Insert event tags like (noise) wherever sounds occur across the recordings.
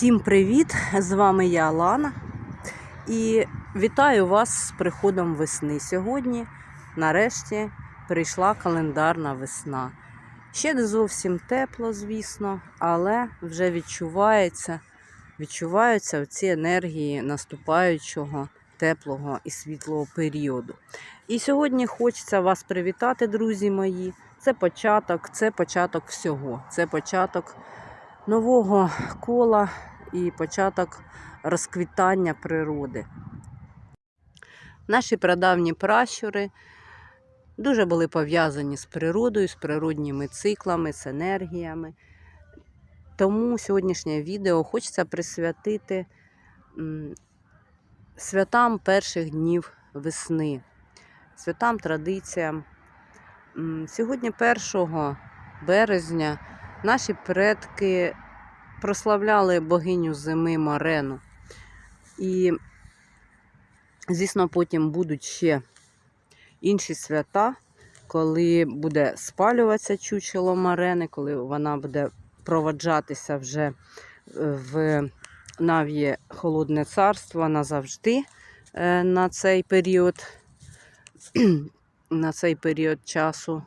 Всім привіт! З вами я Лана. І вітаю вас з приходом весни. Сьогодні, нарешті, прийшла календарна весна. Ще не зовсім тепло, звісно, але вже відчувається, відчуваються ці енергії наступаючого теплого і світлого періоду. І сьогодні хочеться вас привітати, друзі мої. Це початок, це початок всього. Це початок нового кола і початок розквітання природи. Наші прадавні пращури дуже були пов'язані з природою, з природніми циклами, з енергіями. Тому сьогоднішнє відео хочеться присвятити святам перших днів весни, святам традиціям. Сьогодні 1 березня наші предки прославляли богиню зими Марену. І, звісно, потім будуть ще інші свята, коли буде спалюватися чучело Марени, коли вона буде проваджатися вже е, в Нав'є Холодне Царство назавжди е, на цей період, (clears throat) на цей період часу.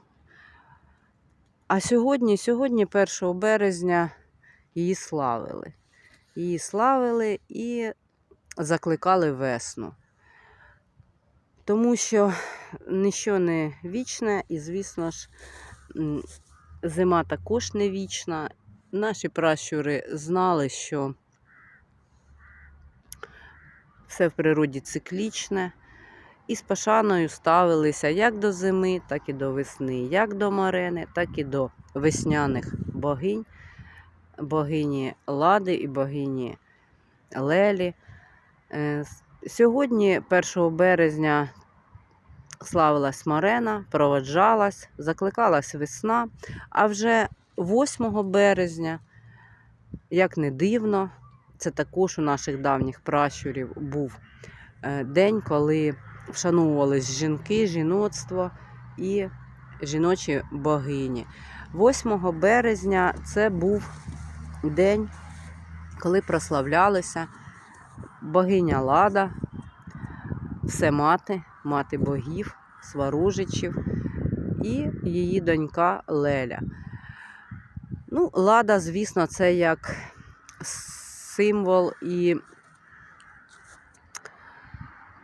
А сьогодні, сьогодні, 1 березня, її славили. Її славили і закликали весну. Тому що ніщо не вічне, і, звісно ж, зима також не вічна. Наші пращури знали, що все в природі циклічне. І з пошаною ставилися як до зими, так і до весни, як до марени, так і до весняних богинь, богині Лади і богині Лелі. Е, Сьогодні, 1 березня, славилась Марена, проводжалась, закликалась весна, а вже 8 березня, як не дивно, це також у наших давніх пращурів був е, день, коли вшановувались жінки, жіноцтво і жіночі богині. 8 березня це був день, коли прославлялися богиня Лада, Всемати, мати богів, сварожичів і її донька Леля. Ну, Лада, звісно, це як символ і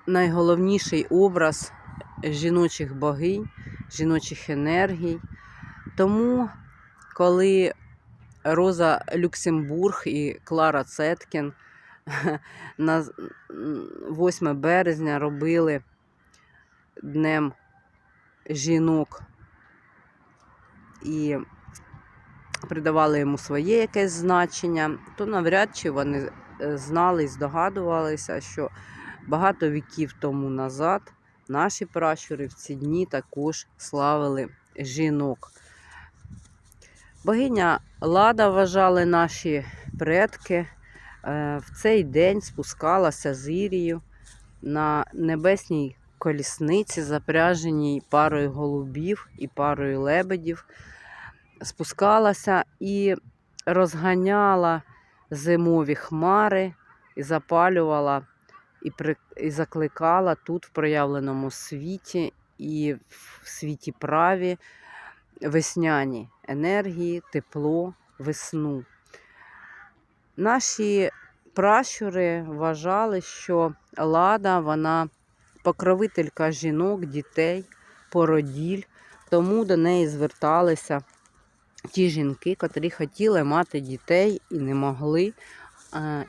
найголовніший образ жіночих богинь, жіночих енергій. Тому, коли Роза Люксембург і Клара Цеткін (laughs) на 8 березня робили Днем жінок і придавали йому своє якесь значення, то навряд чи вони е, знали і здогадувалися, що багато віків тому назад наші пращури в ці дні також славили жінок. Богиня Лада вважали наші предки. е, В цей день спускалася з Ірію на небесній колісниці, запряженій парою голубів і парою лебедів. Спускалася і розганяла зимові хмари і запалювала і, при, і закликала тут в проявленому світі і в світі праві весняні енергії, тепло, весну. Наші пращури вважали, що лада вона покровителька жінок, дітей, породіль, тому до неї зверталися ті жінки, котрі хотіли мати дітей і не могли е,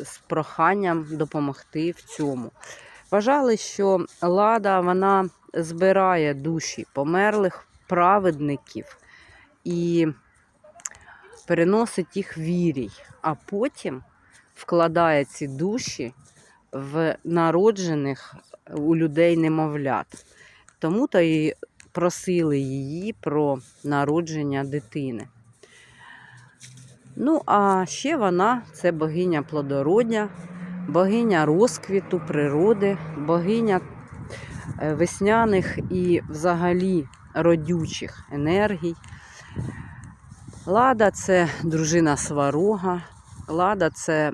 з проханням допомогти в цьому. Вважали, що лада вона збирає душі померлих праведників і переносить їх вірій, а потім вкладає ці душі в народжених у людей немовлят. Тому то і просили її про народження дитини. Ну, а ще вона це богиня плодородня, богиня розквіту природи, богиня е, весняних і взагалі родючих енергій. Лада це дружина сварога, Лада це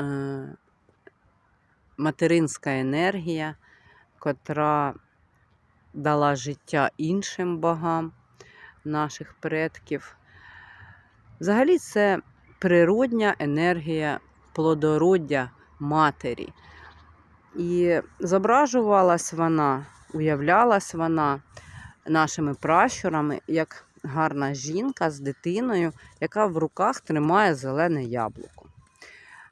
е, материнська енергія, котра дала життя іншим богам наших предків. Взагалі, це природня енергія плодороддя матері. І зображувалась вона, уявлялась вона нашими пращурами як гарна жінка з дитиною, яка в руках тримає зелене яблуко.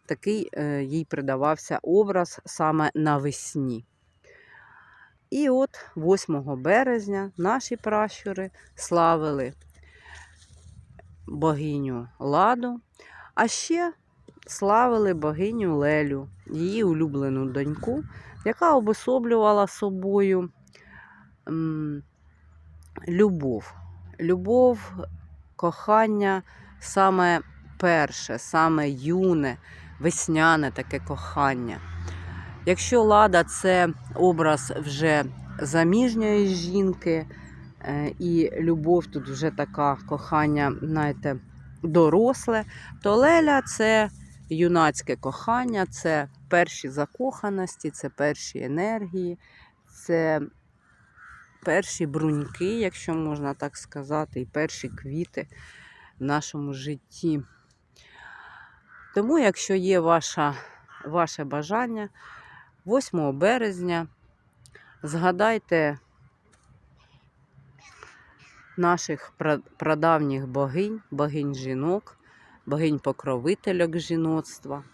Такий е, їй придавався образ саме навесні. І от 8 березня наші пращури славили богиню Ладу, а ще славили богиню Лелю, її улюблену доньку, яка обособлювала собою любов. Любов, кохання саме перше, саме юне, весняне таке кохання. Якщо лада це образ вже заміжньої жінки, е, і любов тут вже така кохання, знаєте, доросле, то Леля це юнацьке кохання, це перші закоханості, це перші енергії, це перші бруньки, якщо можна так сказати, і перші квіти в нашому житті. Тому, якщо є ваша, ваше бажання, 8 березня згадайте наших прадавніх богинь, богинь жінок, богинь покровительок жіноцтва.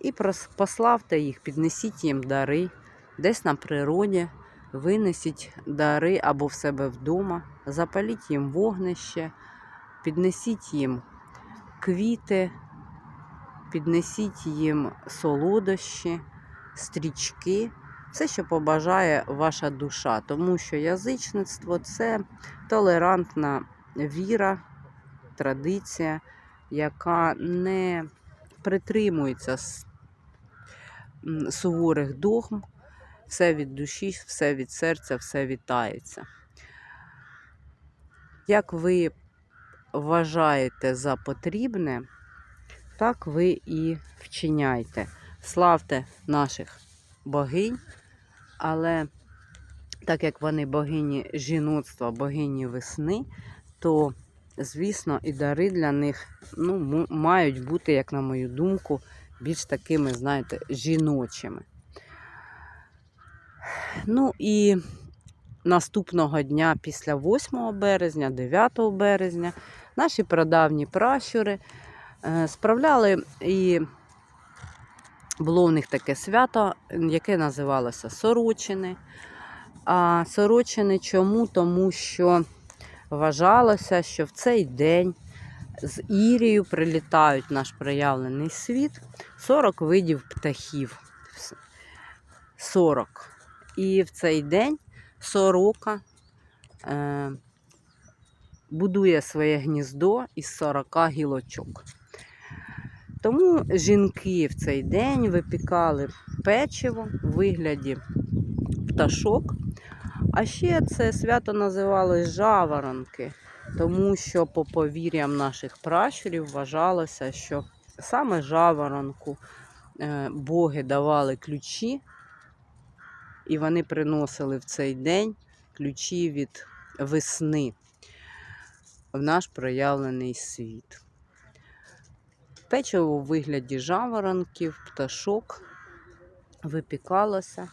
І пославте їх, піднесіть їм дари десь на природі, винесіть дари або в себе вдома, запаліть їм вогнище, піднесіть їм квіти, піднесіть їм солодощі, стрічки, все, що побажає ваша душа, тому що язичництво це толерантна віра, традиція, яка не притримується суворих догм, все від душі, все від серця, все вітається. Як ви вважаєте за потрібне, так ви і вчиняйте. Славте наших богинь, але так як вони богині жіноцтва, богині весни, то, звісно, і дари для них ну, мають бути, як на мою думку, більш такими, знаєте, жіночими. Ну і наступного дня після 8 березня, 9 березня, наші прадавні пращури е, справляли і було у них таке свято, яке називалося Сорочини. А Сорочини чому? Тому що вважалося, що в цей день з Ірію прилітають наш проявлений світ 40 видів птахів. 40. І в цей день сорока е, будує своє гніздо із 40 гілочок. Тому жінки в цей день випікали печиво в вигляді пташок. А ще це свято називалось жаворонки, тому що по повір'ям наших пращурів вважалося, що саме жаворонку е, боги давали ключі, і вони приносили в цей день ключі від весни в наш проявлений світ. Печиво у вигляді жаворонків, пташок випікалося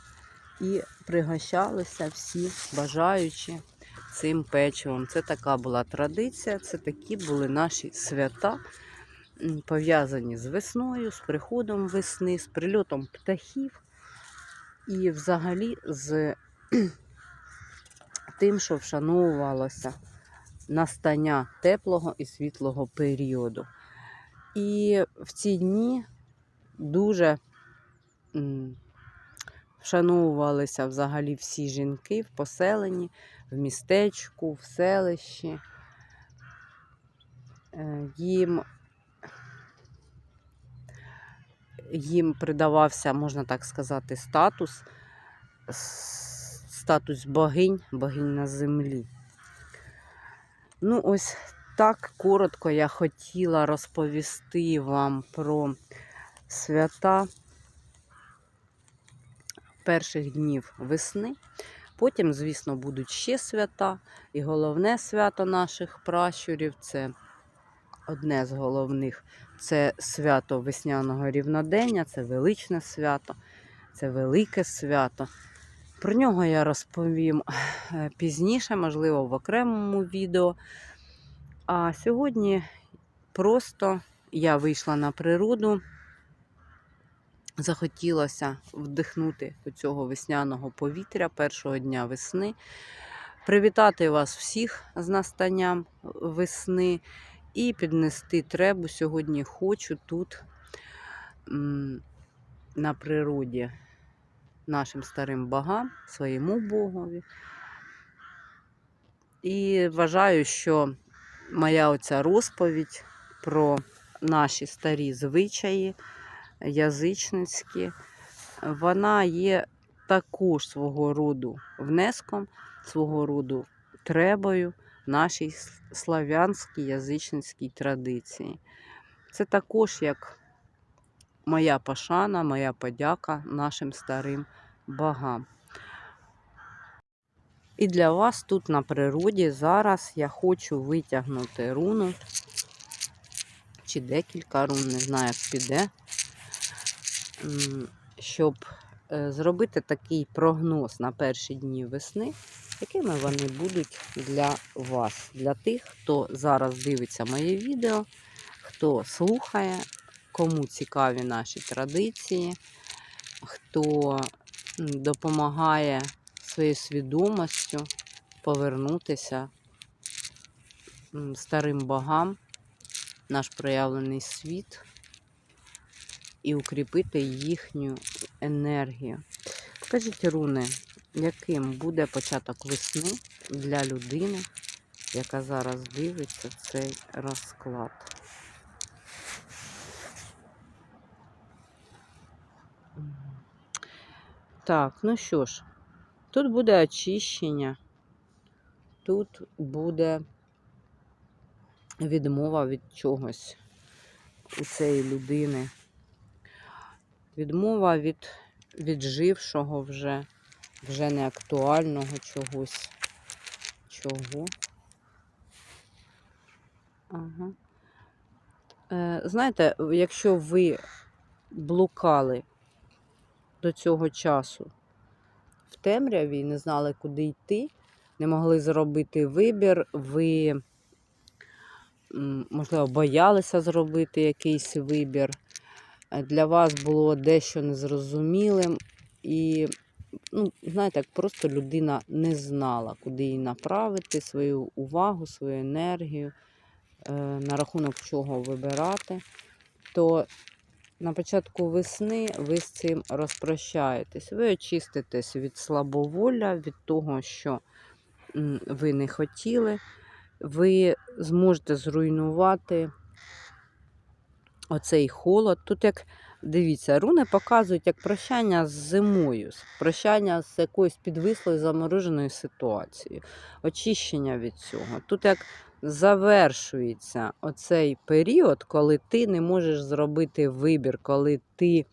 і пригощалися всі бажаючі цим печивом. Це така була традиція, це такі були наші свята, пов'язані з весною, з приходом весни, з прильотом птахів і взагалі з (clears throat) тим, що вшановувалося настання теплого і світлого періоду. І в ці дні дуже вшановувалися взагалі всі жінки в поселенні, в містечку, в селищі. Е, Їм, їм придавався, можна так сказати, статус, статус богинь, богинь на землі. Ну, ось так коротко я хотіла розповісти вам про свята перших днів весни. Потім, звісно, будуть ще свята. І головне свято наших пращурів це одне з головних це свято весняного рівнодення, це величне свято, це велике свято. Про нього я розповім е, пізніше, можливо, в окремому відео. А сьогодні просто я вийшла на природу, захотілося вдихнути цього весняного повітря першого дня весни, привітати вас всіх з настанням весни і піднести требу. Сьогодні хочу тут на природі нашим старим богам, своєму Богові. І вважаю, що моя оця розповідь про наші старі звичаї язичницькі, вона є також свого роду внеском, свого роду требою нашій слав'янській язичницькій традиції. Це також як моя пошана, моя подяка нашим старим богам. І для вас тут на природі зараз я хочу витягнути руну, чи декілька рун, не знаю, як піде, щоб е, зробити такий прогноз на перші дні весни, якими вони будуть для вас, для тих, хто зараз дивиться моє відео, хто слухає, кому цікаві наші традиції, хто допомагає своєю свідомістю повернутися старим богам, наш проявлений світ і укріпити їхню енергію. Скажіть, руни, яким буде початок весни для людини, яка зараз дивиться цей розклад? Так, ну що ж, тут буде очищення, тут буде відмова від чогось у цієї людини. Відмова від віджившого вже, вже не актуального чогось. Чого? Ага. Е, знаєте, якщо ви блукали до цього часу в темряві і не знали, куди йти, не могли зробити вибір, ви, можливо, боялися зробити якийсь вибір, е, для вас було дещо незрозумілим, і, ну, знаєте, як просто людина не знала, куди їй направити свою увагу, свою енергію, е, на рахунок чого вибирати, то на початку весни ви з цим розпрощаєтесь. Ви очиститесь від слабоволля, від того, що ви не хотіли. Ви зможете зруйнувати оцей холод. Тут, як дивіться, руни показують як прощання з зимою, прощання з якоюсь підвислою замороженою ситуацією, очищення від цього. Тут як завершується оцей період, коли ти не можеш зробити вибір, коли ти.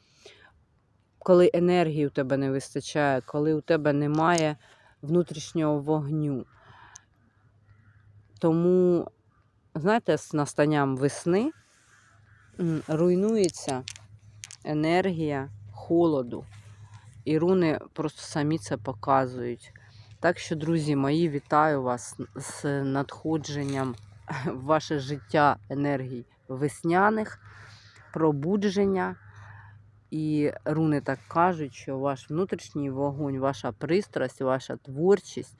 Коли енергії у тебе не вистачає, коли у тебе немає внутрішнього вогню. Тому, знаєте, з настанням весни руйнується енергія холоду. І руни просто самі це показують. Так що, друзі мої, вітаю вас з надходженням (laughs) в ваше життя енергій весняних, пробудження. І руни так кажуть, що ваш внутрішній вогонь, ваша пристрасть, ваша творчість,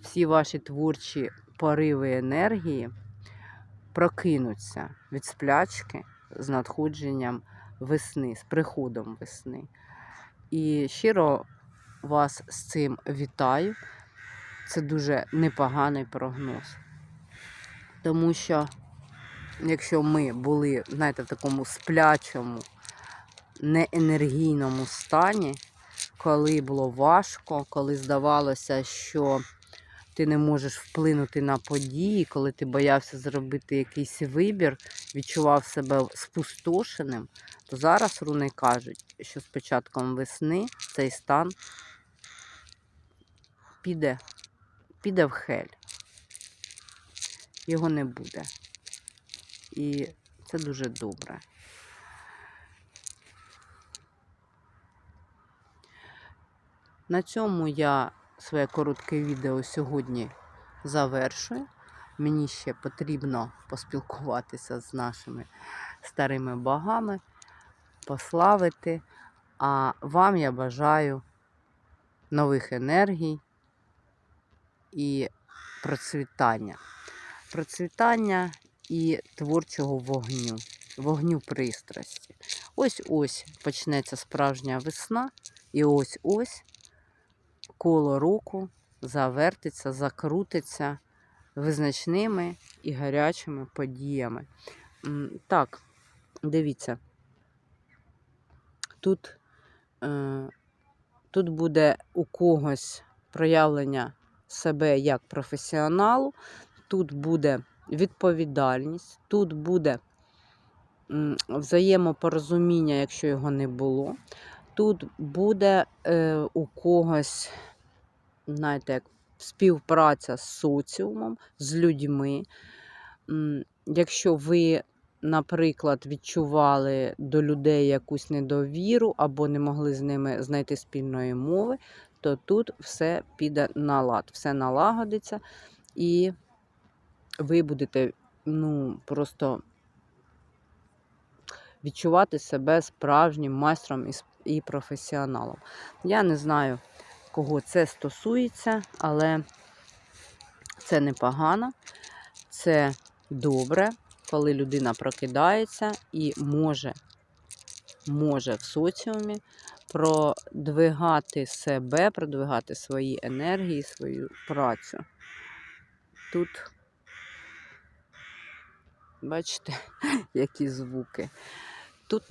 всі ваші творчі пориви енергії прокинуться від сплячки з надходженням весни, з приходом весни. І щиро вас з цим вітаю. Це дуже непоганий прогноз. Тому що, якщо ми були, знаєте, в такому сплячому, неенергійному стані, коли було важко, коли здавалося, що ти не можеш вплинути на події, коли ти боявся зробити якийсь вибір, відчував себе спустошеним, то зараз руни кажуть, що з початком весни цей стан піде, піде в хель. Його не буде. І це дуже добре. На цьому я своє коротке відео сьогодні завершую. Мені ще потрібно поспілкуватися з нашими старими богами, пославити. А вам я бажаю нових енергій і процвітання. Процвітання і творчого вогню, вогню пристрасті. Ось ось почнеться справжня весна, і ось ось коло року завертиться, закрутиться визначними і гарячими подіями. Так, дивіться, тут, е, тут буде у когось проявлення себе як професіоналу, тут буде відповідальність, тут буде взаємопорозуміння, якщо його не було. Тут буде е, у когось, знаєте, як співпраця з соціумом, з людьми. Якщо ви, наприклад, відчували до людей якусь недовіру або не могли з ними знайти спільної мови, то тут все піде на лад, все налагодиться, і ви будете ну, просто відчувати себе справжнім майстром і професіоналом. Я не знаю, кого це стосується, але це непогано, це добре, коли людина прокидається і може, може в соціумі продвигати себе, продвигати свої енергії, свою працю. Тут, бачите, (laughs) які звуки. Тут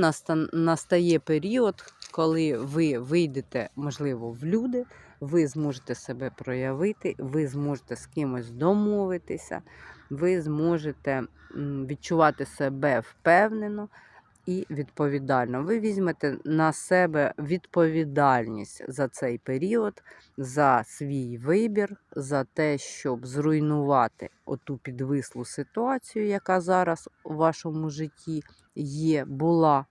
настає період, коли ви вийдете, можливо, в люди, ви зможете себе проявити, ви зможете з кимось домовитися, ви зможете відчувати себе впевнено і відповідально. Ви візьмете на себе відповідальність за цей період, за свій вибір, за те, щоб зруйнувати оту підвислу ситуацію, яка зараз у вашому житті є, була.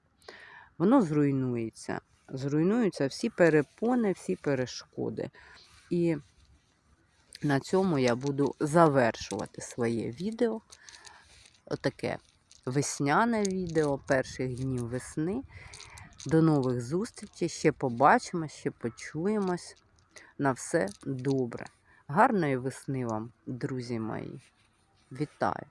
Воно зруйнується. Зруйнуються всі перепони, всі перешкоди. І на цьому я буду завершувати своє відео. Отаке весняне відео перших днів весни. До нових зустрічей. Ще побачимо, ще почуємось. На все добре. Гарної весни вам, друзі мої. Вітаю!